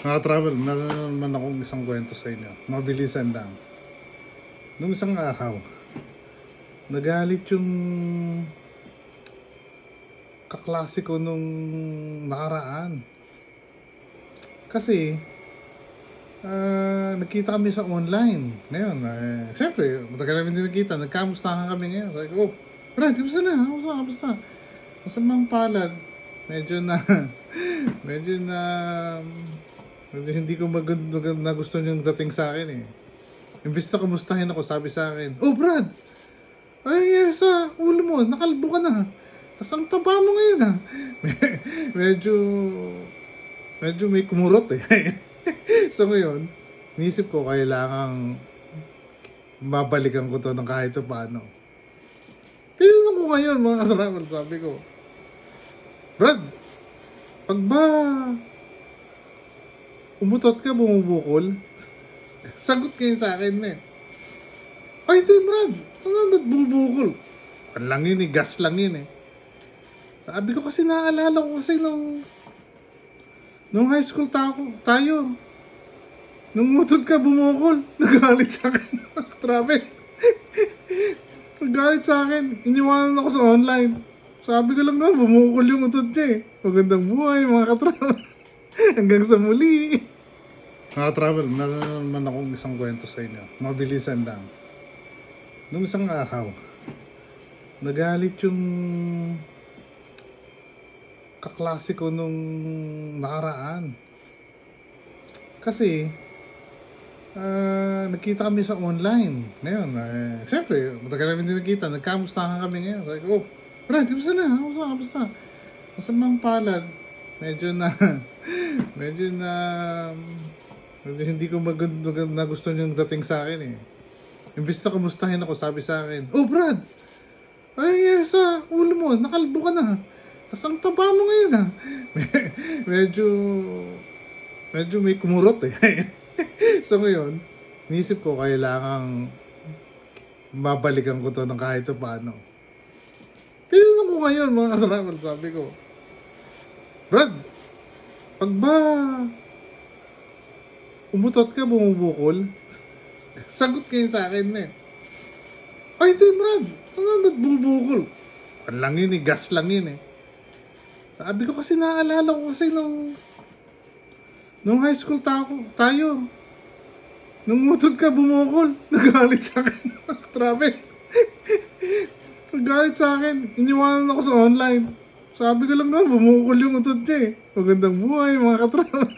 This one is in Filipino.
Mga travel, meron na naman akong isang kwento sa inyo. Mabilisan lang. Nung isang araw, nagalit yung kaklase ko nung nakaraan. Kasi, ah nagkita kami sa online. Ngayon, eh, syempre, matagal namin din nagkita. Nagkamustahan kami ngayon. Ko, oh, Brad, kamusta na? Kamusta, kamusta? Kasamang palad, medyo na, medyo na, hindi ko magand nagustuhan yung dating sa akin eh. Imbis na kamustahin ako, sabi sa akin, Oh, Brad! Ano nangyari sa ulo mo? Nakalbo ka na. Tapos ang taba mo ngayon ah. medyo, medyo may kumurot eh. so ngayon, nisip ko kailangang babalikan ko to ng kahit pa paano. Tinanong ko ngayon mga travel, sabi ko, Brad, pag ba umutot ka, bumubukol, sagot kayo sa akin, men. Ay, hindi, Brad. Ano ba't bumubukol? Ano lang yun eh, gas lang yun eh. Sabi ko kasi naaalala ko kasi nung nung high school tayo, tayo nung umutot ka, bumukol, nagalit sa akin. Travel. nagalit sa akin. Iniwanan ako sa online. Sabi ko lang na, bumukol yung utot niya eh. Magandang buhay, mga katravel. Hanggang sa muli. Mga travel, meron na naman akong isang kwento sa inyo. Mabilisan lang. Nung isang araw, nagalit yung kaklase ko nung nakaraan. Kasi, ah nagkita kami sa online. Ngayon, eh, syempre, matagal namin din nagkita. Nagkamustahan kami ngayon. Sabi ko, oh, Brad, kamusta na? Kamusta, kamusta? Kasamang palad, medyo na, medyo na, medyo hindi ko magand nagustuhan yung dating sa akin eh. Imbis na kamustahin ako, sabi sa akin, Oh, Brad! Ano nangyari sa ulo mo? Nakalbo ka na. Tapos ang taba mo ngayon ah. medyo, medyo may kumurot eh. so ngayon, nisip ko kailangang babalikan ko to ng kahit pa paano. Tinanong ko ngayon mga travel, sabi ko, Brad, pag ba umutot ka, bumubukol, sagot kayo sa akin, men. Ay, hindi, Brad. Ano ba't bubukol? Ano lang yun eh, gas lang yun eh. Sabi ko kasi naaalala ko kasi nung nung high school tayo, tayo nung mutod ka bumukol, nagalit sa akin. Travel. nagalit sa akin. Iniwanan ako sa online. Sabi ko lang na, bumukol yung utot niya eh. Magandang buhay, mga katrabaho.